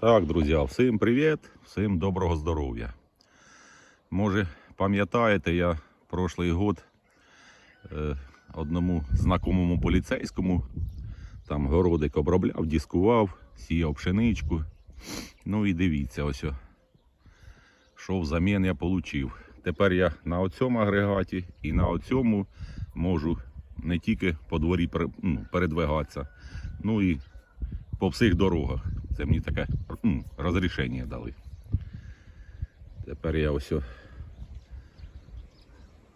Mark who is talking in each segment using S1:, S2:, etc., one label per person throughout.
S1: Так, друзі, всім привіт, всім доброго здоров'я. Може, пам'ятаєте, я прошлий год е, одному знакомому поліцейському там городик обробляв, дискував, сіяв пшеничку. Ну і дивіться, ось. Що взамін я отримав. Тепер я на оцьому агрегаті і на оцьому можу не тільки по дворі ну, передвигатися, ну і по всіх дорогах. Це мені таке розрішення дали. Тепер я ось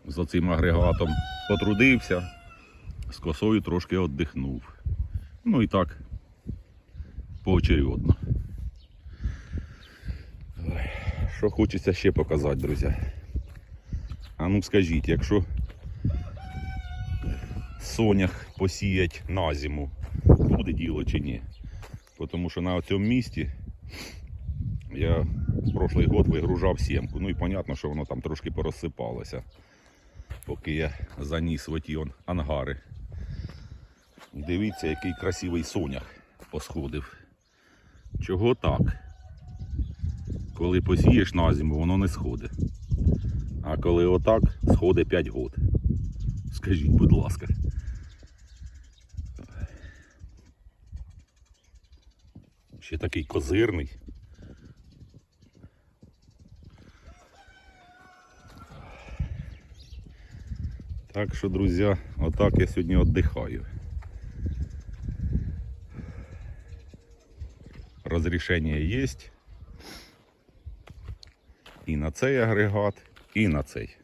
S1: з оцим агрегатом потрудився, з косою трошки віддихнув. Ну і так, поочередно. Що хочеться ще показати, друзі. А ну скажіть, якщо сонях посіять на зиму, буде діло чи ні? Тому що на цьому місці я прошлий год вигружав сімку. Ну і понятно, що воно там трошки порозсипалося, поки я заніс в он ангари. Дивіться, який красивий сонях посходив. Чого так? Коли посієш на зиму, воно не сходить. А коли отак, сходить 5 год. Скажіть, будь ласка. Ще такий козирний. Так що, друзі, отак я сьогодні віддихаю. Розрішення є. І на цей агрегат, і на цей.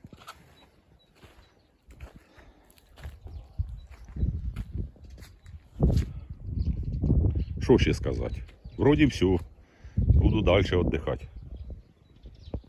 S1: Що ще сказати? Вроді все. Буду далі віддихати.